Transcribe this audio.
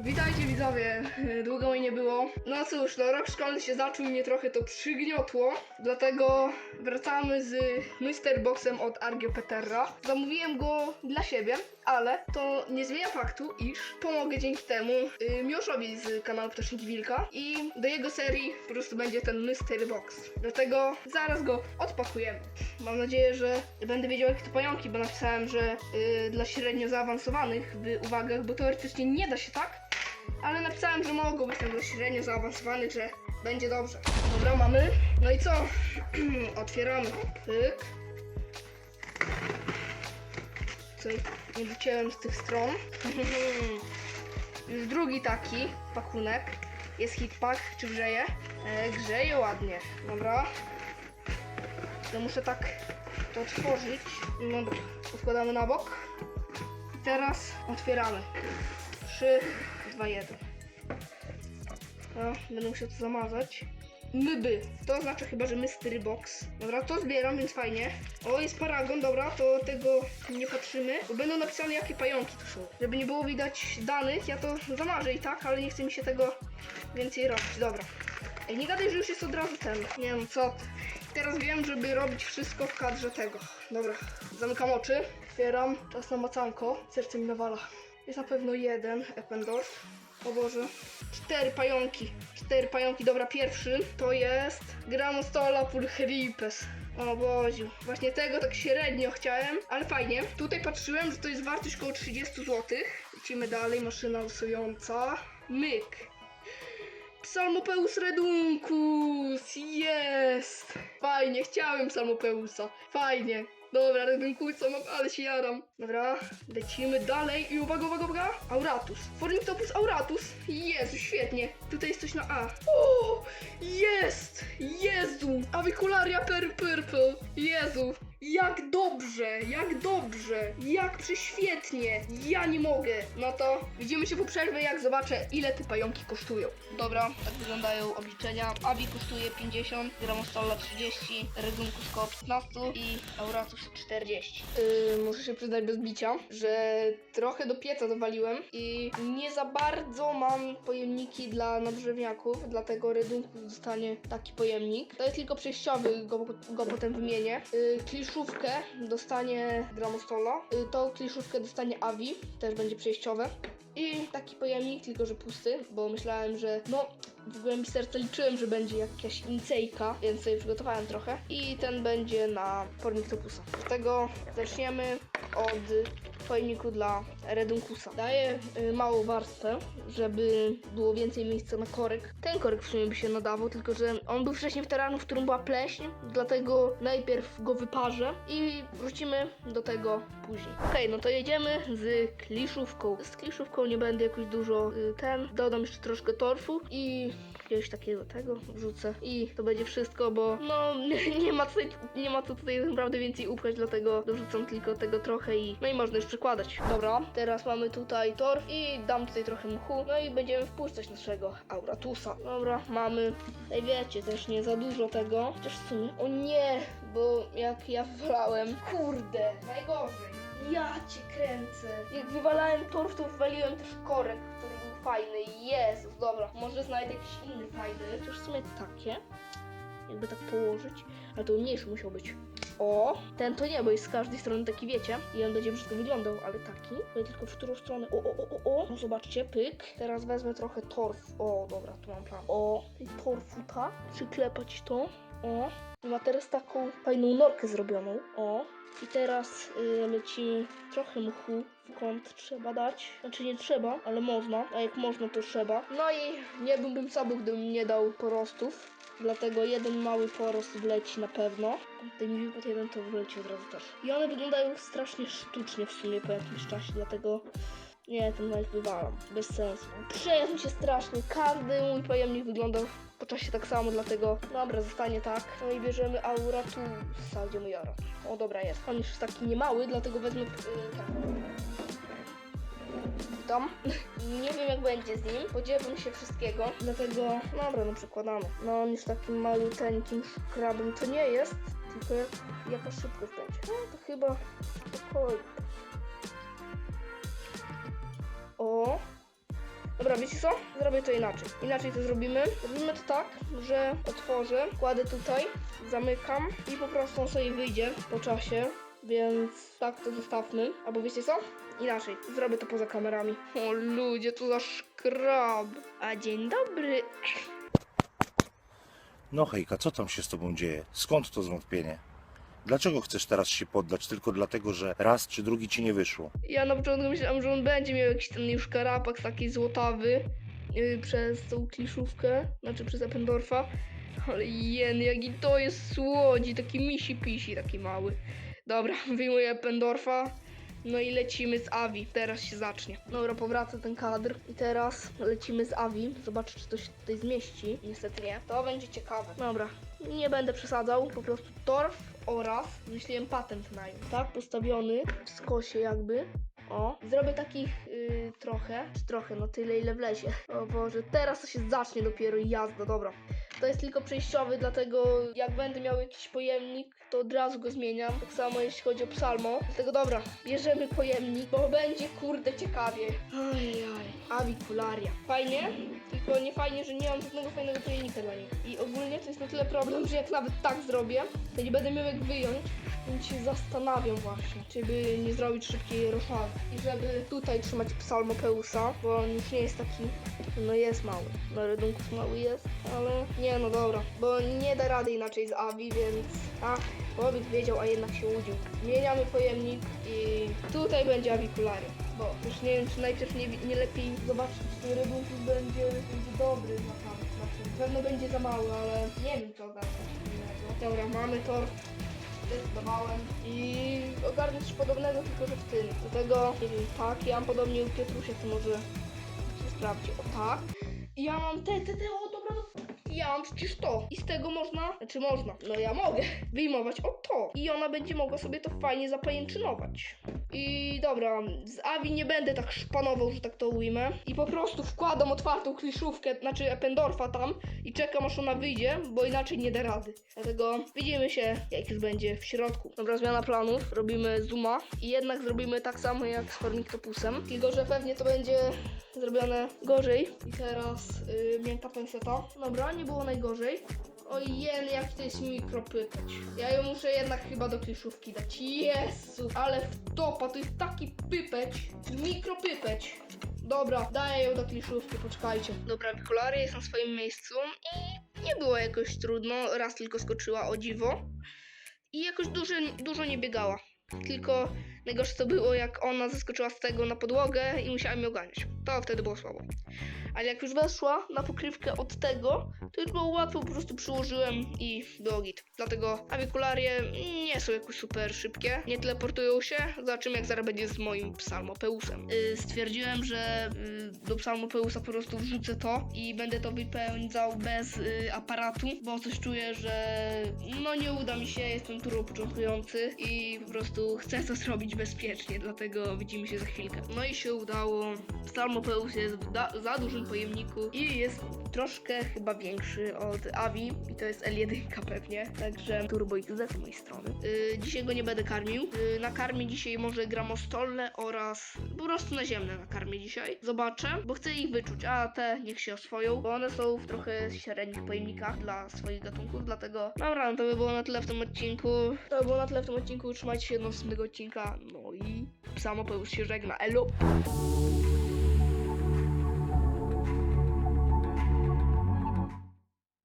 Witajcie widzowie, długo mi nie było. No cóż, no rok szkolny się zaczął i mnie trochę to przygniotło, dlatego wracamy z Mr. Boxem od Argiopeterra. Zamówiłem go dla siebie, ale to nie zmienia faktu, iż pomogę dzięki temu y, Miłoszowi z kanału Ptaszniki Wilka i do jego serii po prostu będzie ten Mr. Box. Dlatego zaraz go odpakujemy. Mam nadzieję, że będę wiedział jakie to pająki, bo napisałem, że y, dla średnio zaawansowanych w uwagach, bo teoretycznie nie da się tak, ale napisałem, że mogą być tam średnio zaawansowanych, że będzie dobrze. Dobra, mamy. No i co? Otwieramy. Pyk. Co nie wyciąłem z tych stron. Już drugi taki pakunek. Jest hitpack, czy grzeje? E, grzeje ładnie. Dobra. To muszę tak to otworzyć. No dobra, układamy na bok. Teraz otwieramy. 3, 2, 1. Będę musiał to zamazać. Myby. To oznacza chyba, że mystery box. Dobra, to zbieram, więc fajnie. O, jest paragon, dobra, to tego nie patrzymy. Bo będą napisane, jakie pająki to są. Żeby nie było widać danych, ja to zamarzę i tak, ale nie chce mi się tego więcej robić. Dobra. Ej, nie gadaj, że już jest od razu ten. Nie wiem, co. Teraz wiem, żeby robić wszystko w kadrze tego. Dobra, zamykam oczy. Otwieram. Czas na macanko. Serce mi nawala. Jest na pewno jeden Eppendorf. O Boże. Cztery pająki. Cztery pająki. Dobra, pierwszy to jest Gramostola pulcheripes. O Boziu. Właśnie tego tak średnio chciałem, ale fajnie. Tutaj patrzyłem, że to jest wartość około 30 zł. Lecimy dalej. Maszyna losująca. Myk. Psalmopeus reduncus! Jest! Fajnie, chciałem Psalmopeusa. Fajnie. Dobra, redunkusa mam, ale się jaram. Dobra, lecimy dalej i uwaga, uwaga, uwaga. Auratus. Fornictopus auratus. Jezu, świetnie. Tutaj jest coś na A. O! Jest! Jezu! Avicularia per purple. Jezu! Jak dobrze, jak dobrze, jak prześwietnie, ja nie mogę. No to widzimy się po przerwie, jak zobaczę, ile te pająki kosztują. Dobra, tak wyglądają obliczenia. Avi kosztuje 50, Gramostola 30, Reduncus koło 15 i Auratus 40. Yy, muszę się przyznać bez bicia, że trochę do pieca dowaliłem i nie za bardzo mam pojemniki dla nadrzewniaków, dlatego Reduncus dostanie taki pojemnik. To jest tylko przejściowy, go, go potem wymienię. Yy, kliszówkę dostanie Gramostola, yy, tą kliszówkę dostanie Avi, też będzie przejściowe. I taki pojemnik, tylko że pusty, bo myślałem, że no w głębi serca liczyłem, że będzie jakaś incejka, więc sobie przygotowałem trochę. I ten będzie na Porniktopusa. Dlatego zaczniemy od pojemniku dla Redunkusa. Daję y, małą warstwę, żeby było więcej miejsca na korek. Ten korek w sumie by się nadawał, tylko że on był wcześniej w terenu, w którym była pleśń, dlatego najpierw go wyparzę i wrócimy do tego później. Okej, no to jedziemy z kliszówką. Z kliszówką nie będę jakoś dużo y, ten. Dodam jeszcze troszkę torfu i jakiegoś takiego tego wrzucę i to będzie wszystko, bo no nie ma co, nie ma co tutaj naprawdę więcej upchać, dlatego dorzucam tylko tego trochę i no i można już przykładać. Dobra, teraz mamy tutaj torf i dam tutaj trochę mchu, no i będziemy wpuszczać naszego Auratusa. Dobra, mamy, tutaj wiecie, też nie za dużo tego, chociaż w sumie, o nie, bo jak ja wywalałem, kurde, najgorzej. Ja cię kręcę. Jak wywalałem torf, to wywaliłem też korek, który fajny. Jezus, dobra. Może znajdę jakiś inny fajny. Chociaż w sumie takie. Jakby tak położyć. Ale to mniejszy musiał być. O, ten to nie, bo jest z każdej strony taki, wiecie. I on będzie brzydko wyglądał, ale taki. Ale tylko w którą stronę. O, o, o, o, o. No zobaczcie, pyk. Teraz wezmę trochę torfu. O, dobra, tu mam plan. O, tej torfu tak. Przyklepać to. O. Ma teraz taką fajną norkę zrobioną. O. I teraz y, leci trochę mchu w kąt trzeba dać. Znaczy nie trzeba, ale można. A jak można, to trzeba. No i nie byłbym sobą, gdybym nie dał porostów. Dlatego jeden mały porost wleci na pewno. Tutaj mi wypadł jeden, to wleci od razu też. I one wyglądają strasznie sztucznie w sumie po jakimś czasie, dlatego nie, ten nawet wywalam. Bez sensu. Przejadł mi się strasznie. Każdy mój pojemnik wyglądał po czasie tak samo, dlatego dobra, zostanie tak. No i bierzemy Auratusa. Gdzie mój Auratus? O, dobra, jest. On już jest taki niemały, dlatego wezmę yy, tak. Tam. Nie wiem jak będzie z nim. Spodziewam się wszystkiego. Dlatego, dobra, no przykładamy. No on już takim maluteńkim szkrabem to nie jest. Tylko jak, jaka szybkość będzie. No to chyba spokojnie. O! Dobra, wiecie co? Zrobię to inaczej. Inaczej to zrobimy. Zrobimy to tak, że otworzę, kładę tutaj, zamykam i po prostu on sobie wyjdzie po czasie. Więc tak to zostawmy. Albo wiecie co? Inaczej. Zrobię to poza kamerami. O ludzie, to za szkrab. A dzień dobry. No hejka, co tam się z tobą dzieje? Skąd to zwątpienie? Dlaczego chcesz teraz się poddać? Tylko dlatego, że raz czy drugi ci nie wyszło. Ja na początku myślałam, że on będzie miał jakiś ten już karapak taki złotawy yy, przez tą kliszówkę, znaczy przez Eppendorfa. Ale jen, jaki to jest słodzi, taki misi pisi, taki mały. Dobra, wyjmuję Eppendorfa. No i lecimy z Avi. Teraz się zacznie. Dobra, powraca ten kadr. I teraz lecimy z Avi. Zobaczę, czy to się tutaj zmieści. Niestety nie. To będzie ciekawe. Dobra, nie będę przesadzał. Po prostu torf oraz myśliłem patent na nim. Tak, postawiony w skosie jakby. O, zrobię takich y, trochę, czy trochę, no tyle ile wlezie. O Boże, teraz to się zacznie dopiero jazda, dobra. To jest tylko przejściowy, dlatego jak będę miał jakiś pojemnik, to od razu go zmieniam. Tak samo jeśli chodzi o psalmo. Dlatego dobra, bierzemy pojemnik, bo będzie kurde ciekawie. Ajaj, awikularia. Fajnie, tylko nie fajnie, że nie mam żadnego fajnego pojemnika dla nich. I ogólnie to jest na tyle problem, że jak nawet tak zrobię, to nie będę miał jak wyjąć. Więc się zastanawiam właśnie, czy by nie zrobić szybkiej roszady. I żeby tutaj trzymać psalmopeusa, bo on już nie jest taki, no jest mały. Na redunków mały jest, ale nie no dobra, bo nie da rady inaczej z Avi, więc a, człowiek wiedział, a jednak się łudził. Zmieniamy pojemnik i tutaj będzie awikularia. Bo już nie wiem, czy najpierw nie, nie lepiej zobaczyć, czy redunkus będzie, będzie dobry na tam. Znaczy, na pewno będzie za mały, ale nie wiem, co ogarnąć. Dobra, mamy tor zdecydowałem i ogarnę coś podobnego, tylko że w tym. Do tego, nie wiem, tak, ja mam podobnie u Piotrusia, to może się sprawdzi. O tak. Ja mam te, te, te, o. Ja mam przecież to. I z tego można, znaczy można, no ja mogę wyjmować o to. I ona będzie mogła sobie to fajnie zapajęczynować. I dobra, z Avi nie będę tak szpanował, że tak to ujmę. I po prostu wkładam otwartą kliszówkę, znaczy Eppendorfa tam i czekam aż ona wyjdzie, bo inaczej nie da rady. Dlatego widzimy się, jak już będzie w środku. Dobra, zmiana planów. Robimy zooma i jednak zrobimy tak samo jak z Formictopusem. Tylko, że pewnie to będzie zrobione gorzej. I teraz yy, miękka penseta. Dobra, nie było najgorzej. Ojej, jak to jest mikropypeć. Ja ją muszę jednak chyba do kliszówki dać. Jezu, ale wtopa, to jest taki pypeć. Mikropypeć. Dobra, daję ją do kliszówki, poczekajcie. Dobra, Wikularia jest na swoim miejscu i nie było jakoś trudno. Raz tylko skoczyła o dziwo. I jakoś dużo, dużo nie biegała. Tylko najgorsze to było, jak ona zeskoczyła z tego na podłogę i musiała mnie oganiać. To wtedy było słabo. Ale jak już weszła na pokrywkę od tego, to już było łatwo, po prostu przyłożyłem i było git. Dlatego awikularie nie są jakoś super szybkie, nie teleportują się, zobaczymy jak zaraz będzie z moim psalmopeusem. Yy, stwierdziłem, że yy, do psalmopeusa po prostu wrzucę to i będę to wypełniał bez yy, aparatu, bo coś czuję, że no nie uda mi się, jestem turbo początkujący i po prostu chcę to zrobić bezpiecznie, dlatego widzimy się za chwilkę. No i się udało. Psalmopeus jest za dużym pojemniku i jest troszkę chyba większy od Avi i to jest L1 pewnie, także Turbo XD z mojej strony. Yy, dzisiaj go nie będę karmił. Yy, nakarmię dzisiaj może gramostolne oraz po prostu naziemne nakarmię dzisiaj. Zobaczę, bo chcę ich wyczuć, a te niech się oswoją, bo one są w trochę średnich pojemnikach dla swoich gatunków, dlatego dobra, no to by było na tyle w tym odcinku. To by było na tyle w tym odcinku, trzymajcie się do następnego odcinka, no i Samopeus się żegna, elo!